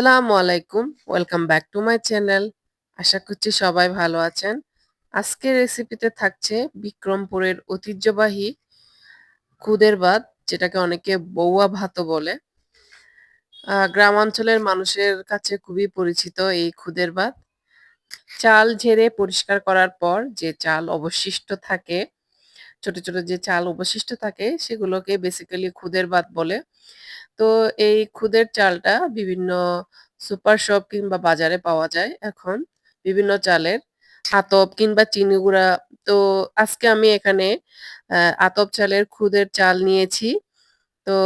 আসসালামু আলাইকুম। Welcome back to my channel আশা করছি সবাই ভালো আছেন। আজকের রেসিপিতে থাকছে বিক্রমপুরের ঐতিহ্যবাহী খুদের ভাত যেটাকে অনেকে বৌয়া ভাতও বলে। আহ, গ্রাম অঞ্চলের মানুষের কাছে খুবই পরিচিত এই খুদের ভাত। চাল ঝেড়ে পরিষ্কার করার পর যে চাল অবশিষ্ট থাকে ছোট ছোট যে চাল অবশিষ্ট থাকে সেগুলোকে বেসিক্যালি খুদের ভাত বলে। তো এই খুদের চালটা বিভিন্ন সুপার শপ কিংবা বাজারে পাওয়া যায় এখন বিভিন্ন চালের আতপ কিংবা চিনি গুঁড়া। তো আজকে আমি এখানে আতপ চালের খুদের চাল নিয়েছি। তো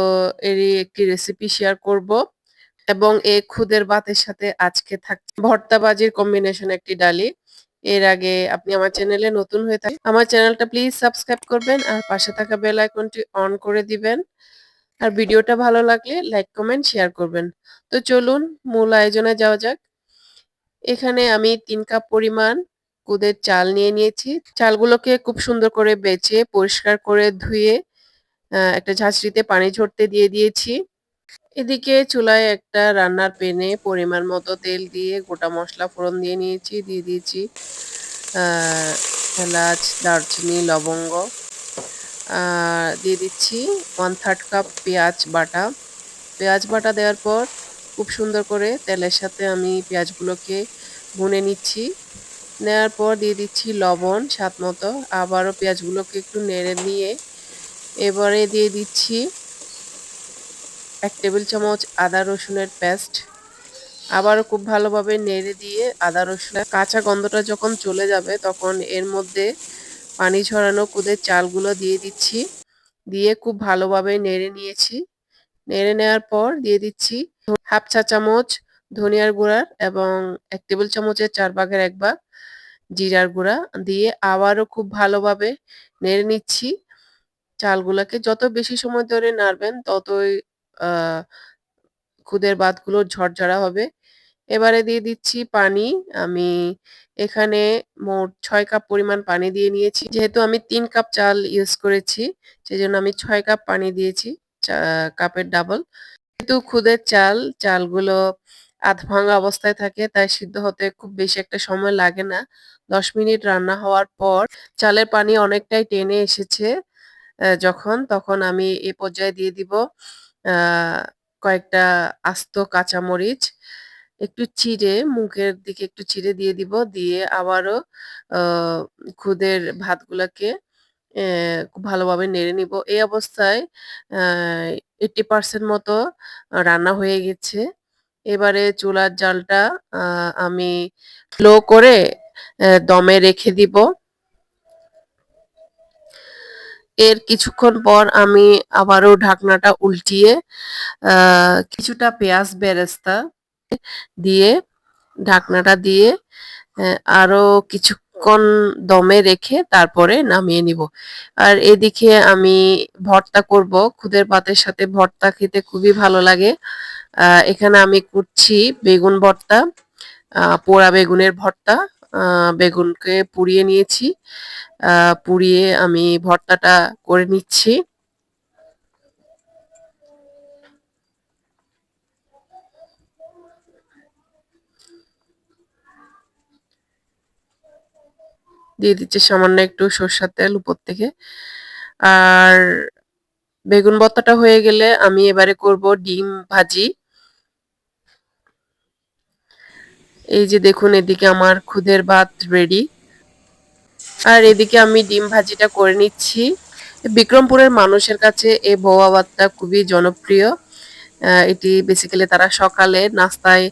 এরই একটি রেসিপি শেয়ার করব এবং এই খুদের ভাতের সাথে আজকে থাকছে ভর্তা বাজির কম্বিনেশন একটি ডালি। এর আগে আপনি আমার চ্যানেলে নতুন হয়ে থাকেন আমার চ্যানেলটা প্লিজ সাবস্ক্রাইব করবেন আর পাশে থাকা বেল আইকনটি অন করে দিবেন। আর ভিডিওটা ভালো লাগলে লাইক, কমেন্ট, শেয়ার করবেন। তো চলুন মূল আয়োজনে যাওয়া যাক। এখানে আমি তিন কাপ পরিমাণ কুদের চাল নিয়ে নিয়েছি। চালগুলোকে খুব সুন্দর করে বেছে, পরিষ্কার করে ধুয়ে একটা ঝাঁঝরিতে পানি ঝরতে দিয়ে দিয়েছি। এদিকে চুলায় একটা রান্নার পেনে পরিমাণ মতো তেল দিয়ে গোটা মশলা ফোড়ন দিয়ে নিয়েছি, দিয়ে দিয়েছি এলাচ, দারচিনি, লবঙ্গ। দিয়ে দিচ্ছি ওয়ান থার্ড কাপ পেঁয়াজ বাটা। পেঁয়াজ বাটা দেওয়ার পর খুব সুন্দর করে তেলের সাথে আমি পেঁয়াজগুলোকে ভুনে নিচ্ছি। নেওয়ার পর দিয়ে দিচ্ছি লবণ স্বাদ মতো। আবারও পেঁয়াজগুলোকে একটু নেড়ে নিয়ে এবারে দিয়ে দিচ্ছি এক টেবিল চামচ আদা রসুনের পেস্ট। আবারও খুব ভালোভাবে নেড়ে দিয়ে আদা রসুনের কাঁচা গন্ধটা যখন চলে যাবে তখন এর মধ্যে পানি ঝরানো কুদের চালগুলো দিয়ে দিচ্ছি। দিয়ে খুব ভালোভাবে নেড়ে নিয়েছি। নেড়ে নেওয়ার পর দিয়ে দিচ্ছি হাফ চা চামচ ধনিয়ার গুঁড়ার এবং এক টেবিল চামচের চার ভাগের এক ভাগ জিরার গুঁড়া। দিয়ে আবারও খুব ভালোভাবে নেড়ে নিচ্ছি। চালগুলোকে যত বেশি সময় ধরে নাড়বেন ততই খুদের ভাতগুলো ঝরঝরা হবে। এবারে দিয়ে দিচ্ছি পানি। আমি এখানে মোট ছয় কাপ পরিমাণ পানি দিয়ে নিয়েছি। যেহেতু আমি তিন কাপ চাল ইউজ করেছি, সেজন্য আমি ছয় কাপ পানি দিয়েছি কাপের ডাবল যেহেতু খুদের চাল, চালগুলো আধ ভাঙা অবস্থায় থাকে, তাই সিদ্ধ হতে খুব বেশি একটা সময় লাগে না। দশ মিনিট রান্না হওয়ার পর চালের পানি অনেকটাই টেনে এসেছে যখন, তখন আমি এ পর্যায়ে দিয়ে দিব কয়েকটা আস্ত কাঁচামরিচ। একটু চিড়ে মুখের দিকে একটু চিড়ে দিয়ে দিব। দিয়ে আবারও খুদের ভাতগুলাকে খুব ভালোভাবে নেড়ে নিব। এই অবস্থায় এইটি পার্সেন্ট মতো রান্না হয়ে গেছে। এবারে চুলার জালটা আমি লো করে দমে রেখে দিব। এর কিছুক্ষণ পর আমি আবারও ঢাকনাটা উল্টিয়ে কিছুটা পেঁয়াজ বেরেস্তা দিয়ে, ঢাকনাটা দিয়ে আরও কিছুক্ষণ দমে রেখে তারপরে নামিয়ে নিব। আর এদিকে আমি ভর্তা করব। খুদের পাতের সাথে ভর্তা খেতে খুবই ভালো লাগে। এখানে আমি করছি বেগুন ভর্তা পোড়া বেগুনের ভর্তা বেগুনকে পুড়িয়ে নিয়েছি। পুড়িয়ে আমি ভর্তাটা করে নিচ্ছি। দিয়ে দিচ্ছি সামান্য একটু সর্ষার তেল উপর থেকে। আর বেগুন ভর্তাটা হয়ে গেলে আমি এবারে করব ডিম ভাজি। এই যে দেখুন, এদিকে আমার খুদের ভাত রেডি আর এদিকে আমি ডিম ভাজিটা করে নিচ্ছি। বিক্রমপুরের মানুষের কাছে এই ভোয়া ভাতটা খুবই জনপ্রিয়। এটি বেসিক্যালি তারা সকালে নাস্তায়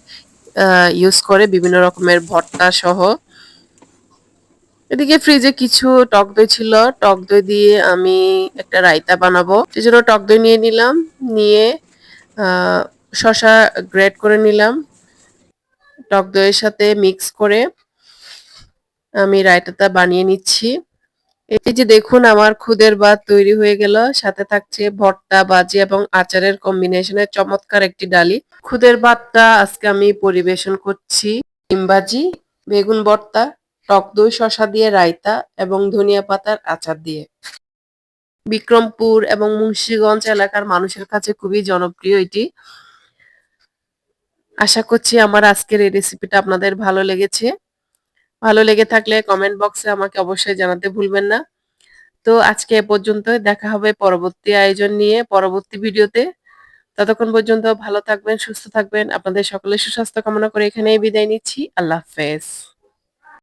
ইউজ করে বিভিন্ন রকমের ভর্তা সহ। এদিকে ফ্রিজে কিছু টক দই ছিল। টক দই দিয়ে আমি একটা রায়তা বানাবো। সেজন্য টক দই নিয়ে নিলাম। নিয়ে শসা গ্রেট করে নিলাম। টক দইয়ের সাথে মিক্স করে আমি রায়তাটা বানিয়ে নিচ্ছি। এই যে দেখুন আমার খুদের ভাত তৈরি হয়ে গেল। সাথে থাকছে ভর্তা বাজি এবং আচারের কম্বিনেশনের চমৎকার একটি ডালি। খুদের ভাতটা আজকে আমি পরিবেশন করছি। ডিমবাজি বেগুন ভর্তা টক দই শশা দিয়ে রায়তা এবং ধনিয়া পাতার আচার দিয়ে বিক্রমপুর এবং মুন্সিগঞ্জ এলাকার মানুষের কাছে খুবই জনপ্রিয় এটি আশা করছি আমার আজকের এই রেসিপিটা আপনাদের ভালো লেগেছে। ভালো লেগে থাকলে কমেন্ট বক্সে আমাকে অবশ্যই জানাতে ভুলবেন না। তো আজকে এ পর্যন্ত দেখা হবে পরবর্তী আয়োজন নিয়ে পরবর্তী ভিডিওতে। ততক্ষণ পর্যন্ত ভালো থাকবেন, সুস্থ থাকবেন। আপনাদের সকলের সুস্বাস্থ্য কামনা করে এখানেই বিদায় নিচ্ছি। আল্লাহ হাফেজ।